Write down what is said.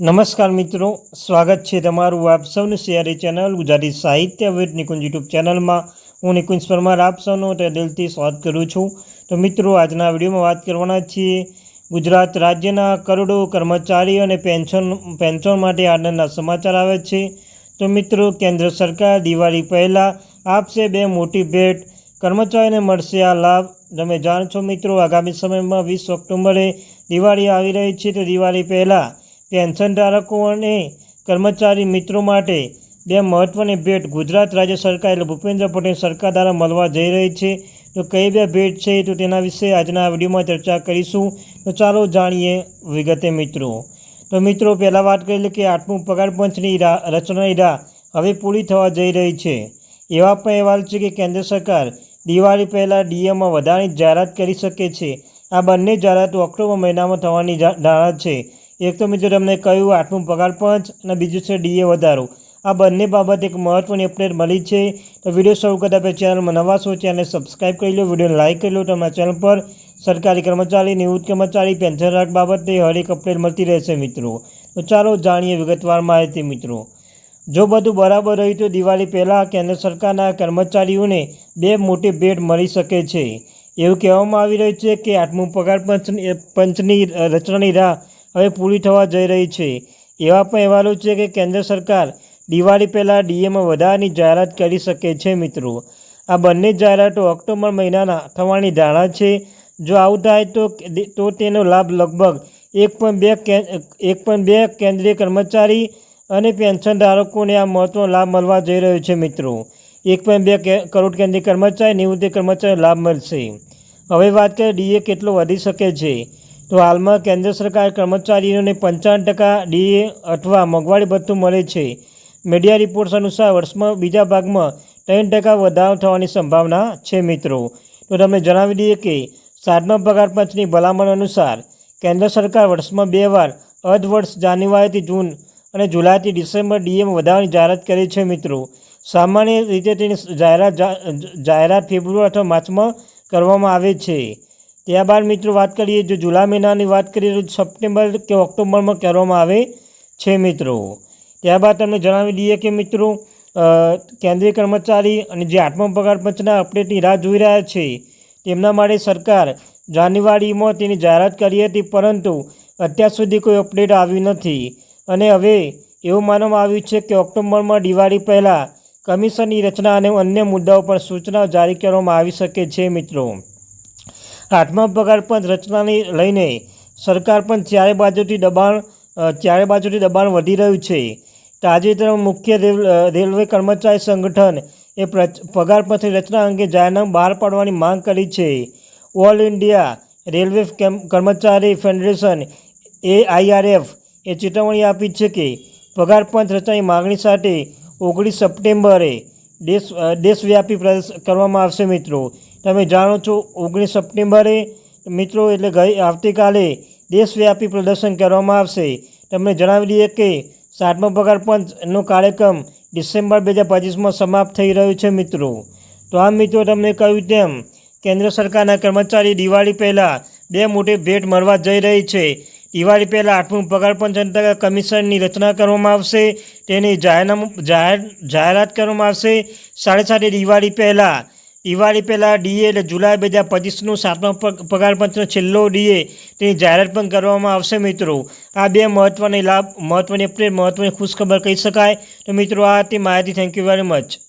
નમસ્કાર મિત્રો, સ્વાગત છે તમારું આપ સૌની સિયારી ચેનલ ગુજરાતી સાહિત્ય વિદ નિકુંજ યુટ્યુબ ચેનલમાં. હું નિકુંજ પરમાર, આપ સૌનો તે દિલથી સ્વાગત કરું છું. તો મિત્રો, આજના વિડીયોમાં વાત કરવાના છીએ ગુજરાત રાજ્યના કરોડો કર્મચારીઓ અને પેન્શન પેન્શન માટે આનંદના સમાચાર આવે છે. તો મિત્રો, કેન્દ્ર સરકાર દિવાળી પહેલાં આપશે બે મોટી ભેટ. કર્મચારીને મળશે આ લાભ. તમે જાણ છો મિત્રો, આગામી સમયમાં વીસ ઓક્ટોબરે દિવાળી આવી રહી છે. તો દિવાળી પહેલાં પેન્શન ધારકો અને કર્મચારી મિત્રો માટે બે મહત્ત્વની ભેટ ગુજરાત રાજ્ય સરકાર એટલે ભૂપેન્દ્ર પટેલ સરકાર દ્વારા મળવા જઈ રહી છે. તો કઈ બે ભેટ છે તો તેના વિશે આજના વિડીયોમાં ચર્ચા કરીશું. તો ચાલો જાણીએ વિગતે મિત્રો. તો મિત્રો, પહેલાં વાત કરી કે આઠમું પગાર પંચની રા રચનાની રાહ હવે પૂરી થવા જઈ રહી છે. એવા પણ અહેવાલ છે કે કેન્દ્ર સરકાર દિવાળી પહેલાં ડીએમાં વધારાની જાહેરાત કરી શકે છે. આ બંને જાહેરાતો ઓક્ટોબર મહિનામાં થવાની ધારણા છે. એક તો મિત્રો તમને કહ્યું, આઠમું પગાર પંચ અને બીજું છે ડીએ વધારો. આ બંને બાબત એક મહત્ત્વની અપડેટ મળી છે. તો વીડિયો શરૂ કરતા પહેલાં ચેનલમાં નવા છો ચેનલને સબસ્ક્રાઈબ કરી લો, વિડીયોને લાઇક કરી લો તમારા ચેનલ પર સરકારી કર્મચારી, નિવૃત્ત કર્મચારી પેન્શન રાખ બાબતે હરેક અપડેટ મળતી રહેશે મિત્રો. તો ચાલો જાણીએ વિગતવાર માહિતી મિત્રો. જો બધું બરાબર રહ્યું તો દિવાળી પહેલાં કેન્દ્ર સરકારના કર્મચારીઓને બે મોટી ભેટ મળી શકે છે. એવું કહેવામાં આવી રહ્યું છે કે આઠમું પગાર પંચની પંચની રચનાની રાહ હવે પૂરી થવા જઈ રહી છે. એવા પણ અહેવાલો છે કે કેન્દ્ર સરકાર દિવાળી પહેલાં ડીએમાં વધારાની જાહેરાત કરી શકે છે મિત્રો. આ બંને જાહેરાતો ઓક્ટોબર મહિનાના થવાની ધારણા છે. જો આવું થાય તો તેનો લાભ લગભગ એક પોઈન્ટ બે એક પોઈન્ટ બે કેન્દ્રીય કર્મચારી અને પેન્શન ધારકોને આ મહત્વનો લાભ મળવા જઈ રહ્યો છે મિત્રો. એક પોઈન્ટ બે કરોડ કેન્દ્રીય કર્મચારી, નિવૃત્તિ કર્મચારી લાભ મળશે. હવે વાત કરીએ ડીએ કેટલો વધી શકે છે. તો હાલમાં કેન્દ્ર સરકાર કર્મચારીઓને પંચાવન ટકા ડીએ અથવા મોંઘવારી ભથ્થું મળે છે. મીડિયા રિપોર્ટ્સ અનુસાર વર્ષમાં બીજા ભાગમાં ત્રણ ટકા વધારો થવાની સંભાવના છે મિત્રો. તો તમને જણાવી દઈએ કે સાતમા પગાર પંચની ભલામણ અનુસાર કેન્દ્ર સરકાર વર્ષમાં બે વાર અર્ધ વર્ષ જાન્યુઆરીથી જૂન અને જુલાઈથી ડિસેમ્બર ડીએમ વધારવાની જાહેરાત કરે છે મિત્રો. સામાન્ય રીતે તેની જાહેરાત જાહેરાત ફેબ્રુઆરી અથવા માર્ચમાં કરવામાં આવે છે. ત્યારબાદ મિત્રો વાત કરીએ, જો જુલાઈ મહિનાની વાત કરીએ તો સપ્ટેમ્બર કે ઓક્ટોબરમાં કરવામાં આવે છે મિત્રો. ત્યારબાદ તમને જણાવી દઈએ કે મિત્રો કેન્દ્રીય કર્મચારી અને જે આઠમા પગાર પંચના અપડેટની રાહ જોઈ રહ્યા છે, તેમના માટે સરકાર જાન્યુઆરીમાં તેની જાહેરાત કરી હતી, પરંતુ અત્યાર સુધી કોઈ અપડેટ આવ્યું નથી. અને હવે એવું માનવામાં આવ્યું છે કે ઓક્ટોબરમાં દિવાળી પહેલાં કમિશનની રચના અને અન્ય મુદ્દાઓ પર સૂચના જારી કરવામાં આવી શકે છે મિત્રો. આઠમા પગાર પંચ રચનાને લઈને સરકાર પણ ચારે બાજુથી દબાણ ચારે બાજુથી દબાણ વધી રહ્યું છે. તાજેતરમાં મુખ્ય રેલ રેલવે કર્મચારી સંગઠન એ પગાર પંચની રચના અંગે જાહેરનામું બહાર પાડવાની માંગ કરી છે. ઓલ ઇન્ડિયા રેલવે કર્મચારી ફેડરેશન એ આઈઆરએફ એ ચેતવણી આપી છે કે પગાર પંચ રચનાની માગણી સાથે ઓગણીસ સપ્ટેમ્બરે દેશ દેશવ્યાપી પ્રદર્શન કરવામાં આવશે મિત્રો. તમે જાણો છો, ઓગણીસ સપ્ટેમ્બરે, મિત્રો, એટલે ગઈ, આવતીકાલે દેશવ્યાપી પ્રદર્શન કરવામાં આવશે. તમને જણાવી દઈએ કે સાતમો પગાર પંચનો કાર્યક્રમ ડિસેમ્બર બે હજાર પચીસમાં સમાપ્ત થઈ રહ્યો છે, મિત્રો. તો આ મિત્રો, તમને કહ્યું તેમ, કેન્દ્ર સરકારના કર્મચારી દિવાળી પહેલાં બે મોટી ભેટ મળવા જઈ રહી છે. દિવાળી પહેલાં આઠમું પગાર પંચ અંતર્ગત કમિશનની રચના કરવામાં આવશે, તેની જાહેરનામું જાહેર જાહેરાત કરવામાં આવશે. સાડે સાતે દિવાળી પહેલાં દિવાળી પહેલાં ડીએ એટલે જુલાઈ બે પચીસનું સાતમા પગારપંચનો પગાર પંચનો છેલ્લો ડીએ તેની જાહેરાત પણ કરવામાં આવશે મિત્રો. આ બે મહત્ત્વની લાભ મહત્ત્વની અપડેટ મહત્ત્વની ખુશખબર કહી શકાય. તો મિત્રો, આ હતી માહિતી. Thank you very much